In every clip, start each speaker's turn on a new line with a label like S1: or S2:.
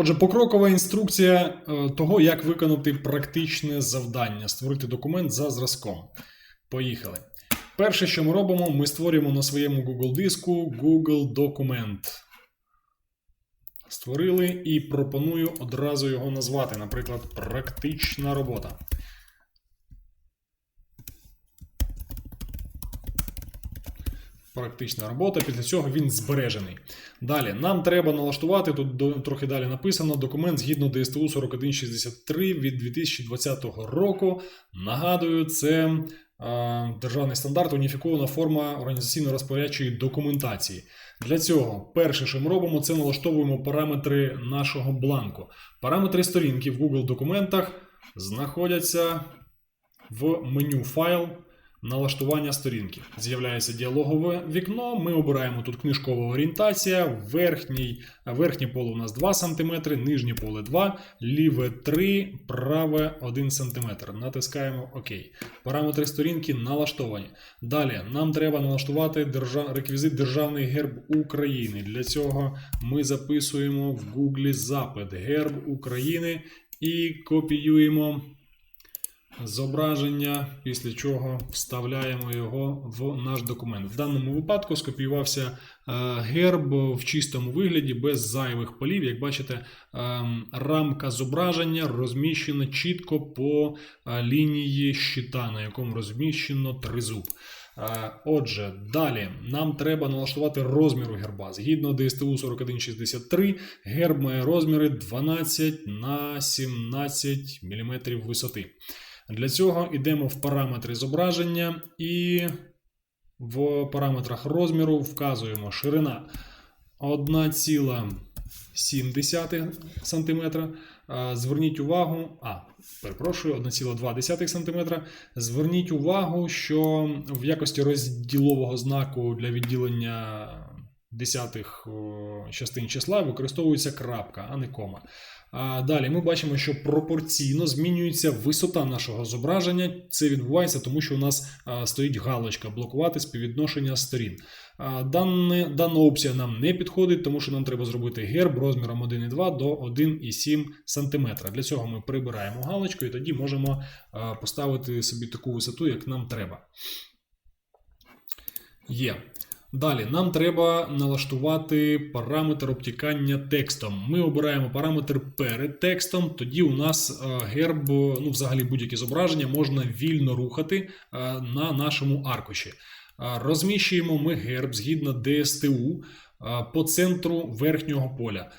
S1: Отже, покрокова інструкція е, того, як виконати практичне завдання, створити документ за зразком. Поїхали. Перше, що ми робимо, ми створюємо на своєму Google диску Google документ. Створили і пропоную одразу його назвати, наприклад, практична робота. Практична робота, після цього він збережений. Далі нам треба налаштувати тут до- трохи далі написано документ згідно ДСТУ 4163 від 2020 року. Нагадую, це е, державний стандарт, уніфікована форма організаційно-розпорядчої документації. Для цього перше, що ми робимо, це налаштовуємо параметри нашого бланку. Параметри сторінки в Google документах знаходяться в меню файл налаштування сторінки. З'являється діалогове вікно. Ми обираємо тут книжкова орієнтація. Верхній, верхнє поле у нас 2 см, нижнє поле 2, ліве 3, праве 1 см. Натискаємо ОК. Параметри сторінки налаштовані. Далі нам треба налаштувати держа... реквізит Державний герб України. Для цього ми записуємо в Google запит Герб України і копіюємо зображення, після чого вставляємо його в наш документ. В даному випадку скопіювався е, герб в чистому вигляді, без зайвих полів. Як бачите, ем, рамка зображення розміщена чітко по е, лінії щита, на якому розміщено тризуб. Е, Отже, далі нам треба налаштувати розмір у герба. Згідно ДСТУ 4163, герб має розміри 12 на 17 мм висоти. Для цього йдемо в параметри зображення і в параметрах розміру вказуємо ширина 1,7 см. Зверніть увагу, а, перепрошую, 1,2 см. Зверніть увагу, що в якості розділового знаку для відділення десятих частин числа використовується крапка, а не кома. Далі ми бачимо, що пропорційно змінюється висота нашого зображення. Це відбувається, тому що у нас стоїть галочка блокувати співвідношення сторін. Дане, дана опція нам не підходить, тому що нам треба зробити герб розміром 1,2 до 1,7 см. Для цього ми прибираємо галочку і тоді можемо поставити собі таку висоту, як нам треба. Є. Далі нам треба налаштувати параметр обтікання текстом. Ми обираємо параметр перед текстом, тоді у нас е, герб, ну взагалі будь-яке зображення можна вільно рухати е, на нашому аркуші. Е, Розміщуємо ми герб згідно ДСТУ по центру верхнього поля.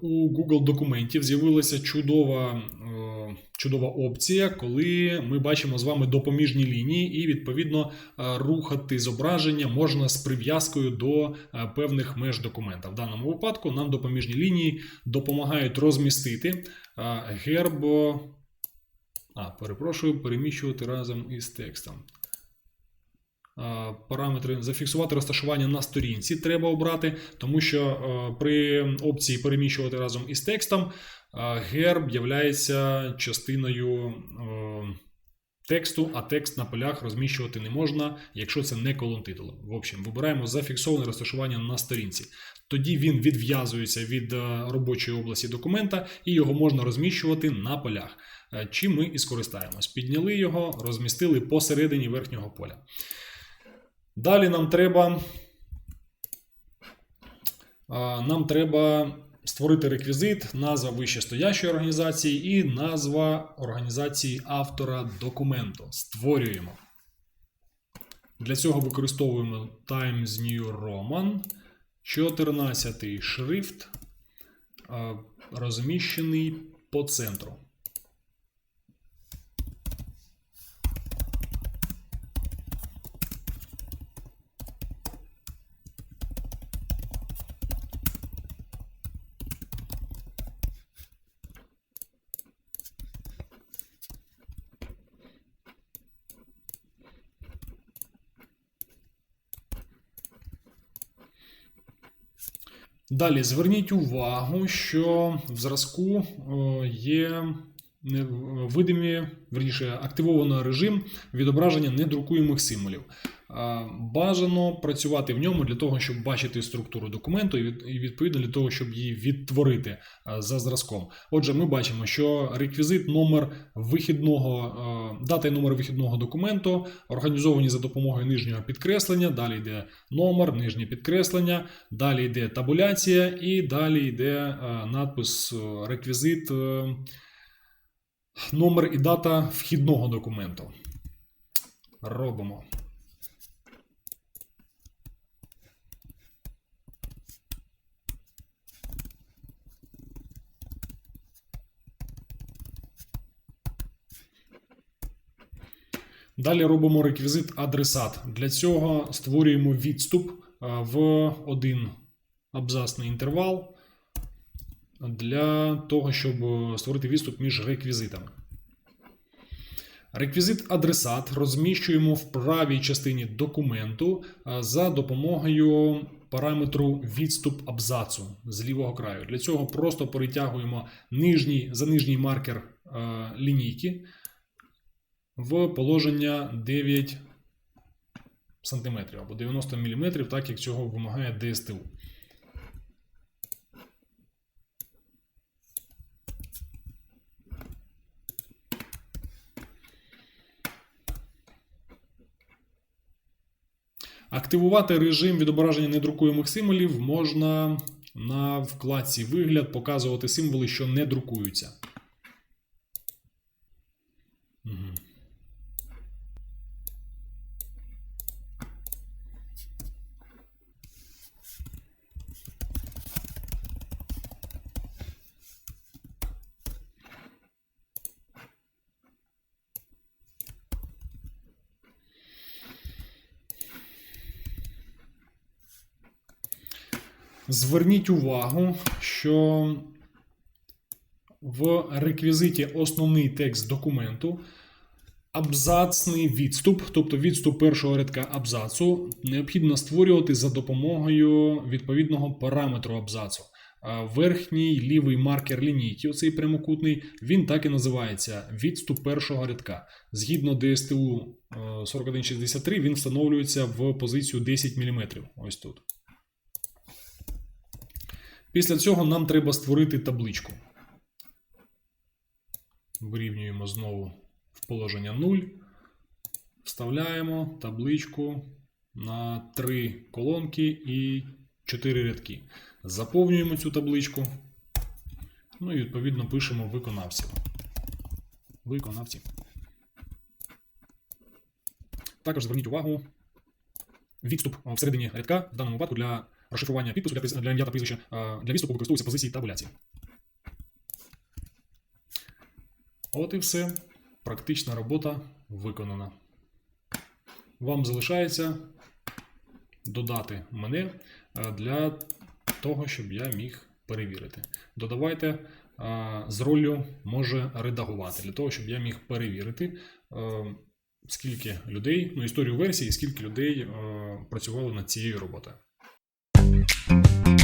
S1: У Google документів з'явилася чудова, е, чудова опція, коли ми бачимо з вами допоміжні лінії, і відповідно рухати зображення можна з прив'язкою до е, певних меж документа. В даному випадку нам допоміжні лінії допомагають розмістити е, герб. А, перепрошую, переміщувати разом із текстом. Е, Параметри зафіксувати розташування на сторінці треба обрати, тому що е, при опції переміщувати разом із текстом е, герб є частиною тексту, а текст на полях розміщувати не можна, якщо це не колон титулу. В общем, вибираємо зафіксоване розташування на сторінці. Тоді він відв'язується від робочої області документа і його можна розміщувати на полях. Чим ми і скористаємось. Підняли його, розмістили посередині верхнього поля. Далі нам треба. Нам треба створити реквізит, назва вищестоящої організації і назва організації автора документу. Створюємо. Для цього використовуємо Times New Roman, 14 шрифт, розміщений по центру. Далі зверніть увагу, що в зразку е, є видимі, верніше, активовано режим відображення недрукуємих символів. Бажано працювати в ньому для того, щоб бачити структуру документу і відповідно для того, щоб її відтворити за зразком. Отже, ми бачимо, що реквізит номер вихідного, дата і номер вихідного документу організовані за допомогою нижнього підкреслення. Далі йде номер, нижнє підкреслення, далі йде табуляція, і далі йде надпис реквізит. е, Номер і дата вхідного документу. Робимо. Далі робимо реквізит адресат. Для цього створюємо відступ в один абзацний інтервал для того, щоб е, створити відступ між реквізитами. Реквізит адресат розміщуємо в правій частині документу за допомогою параметру відступ абзацу з лівого краю. Для цього просто перетягуємо нижній, за нижній маркер лінійки в положення 9 см або 90 мм, так як цього вимагає ДСТУ. Активувати режим відображення недрукуємих символів можна на вкладці Вигляд показувати символи, що не друкуються. Зверніть увагу, що в реквізиті основний текст документу абзацний відступ, тобто відступ першого рядка абзацу, необхідно створювати за допомогою відповідного параметру абзацу. Верхній лівий маркер лінійки, оцей прямокутний, він так і називається відступ першого рядка. Згідно ДСТУ е, 4163, він встановлюється в позицію 10 мм. Ось тут. Після цього нам треба створити табличку. Вирівнюємо знову в положення 0. Вставляємо табличку на 3 колонки і 4 рядки. Заповнюємо цю табличку. Ну і відповідно пишемо виконавців. Виконавці. Також зверніть увагу. Відступ всередині рядка в даному випадку для розшифрування підпису для, для ім'я та прізвища для відступу використовуються позиції табуляції. От і все. Практична робота виконана. Вам залишається додати мене для того, щоб я міг перевірити. Додавайте з роллю може редагувати, для того, щоб я міг перевірити, скільки людей, ну, історію версії, скільки людей працювали над цією роботою. you